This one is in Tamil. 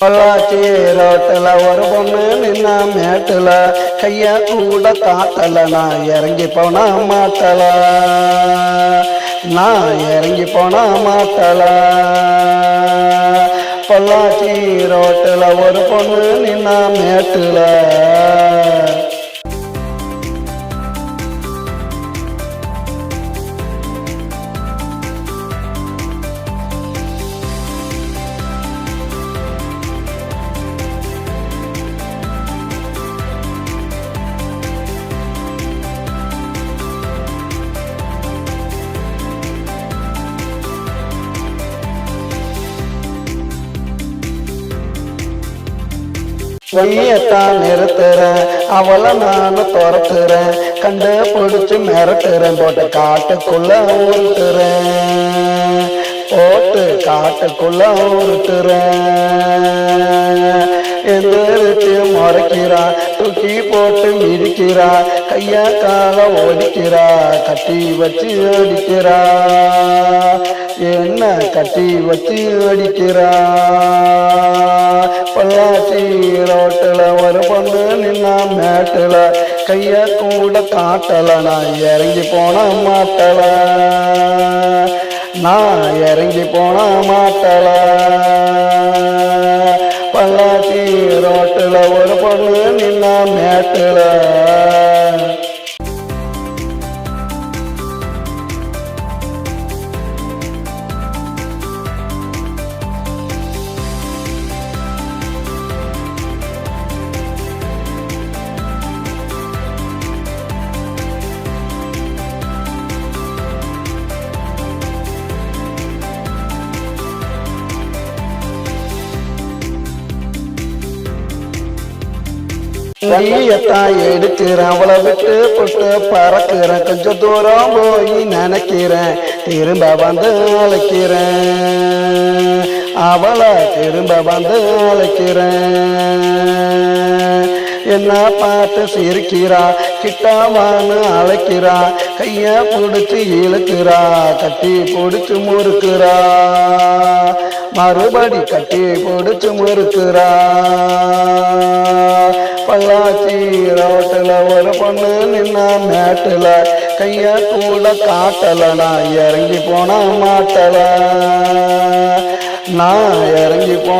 பொள்ளாச்சி ரோட்டில் ஒரு பொண்ணு நின்னா மேட்டில். கைய கூட காட்டல நான் இறங்கி போனா மாட்டல. நான் இறங்கி போனா மாட்டல. பொள்ளாச்சி ரோட்டில் ஒரு பொண்ணு நின்னா மேட்டில். பொய்யத்தான் நிறுத்துறேன் அவளை நான் துரத்துறேன். கண்டு பிடிச்சு மிரட்டுறேன் போட்டு காட்டுக்குள்ள உருட்டுறேன். போட்டு காட்டுக்குள்ள உருட்டுறேன். எந்திரிச்சு முறைக்கிறான் தூக்கி போட்டு மிதிக்கிறா கையா கால ஒடிக்கிறா கட்டி வச்சு அடிக்கிறா. என்ன கட்டி வச்சு அடிக்கிறா? பொள்ளாச்சி ரோட்டில் ஒரு பொண்ணு நின்னா மேட்டில் கைய கூட காட்டல நான் இறங்கி போன மாட்டல. நான் இறங்கி போன மாட்டல. பொள்ளாச்சி ரோட்டில் ஒரு நின்னா தண்ணியத்தான் எடுக்கிறேன். அவளை விட்டு போட்டு பறக்கிறேன். கொஞ்சம் தூரம் போய் நினைக்கிறேன். திரும்ப வந்து அழைக்கிறேன். அவளை திரும்ப வந்து அழைக்கிறேன். என்ன பார்த்து சிரிக்கிறா? கிட்டாவான்னு அழைக்கிறா. கைய பிடிச்சி இழுக்கிறா. கட்டி பிடிச்சி முறுக்கிறா. மறுபடி கட்டி பிடிச்சி முறுக்கிறா. பொண்ணு நான் மேட்டில். கைய கூட காட்டல நான் இறங்கி போனா மாட்டல. நான் இறங்கி போ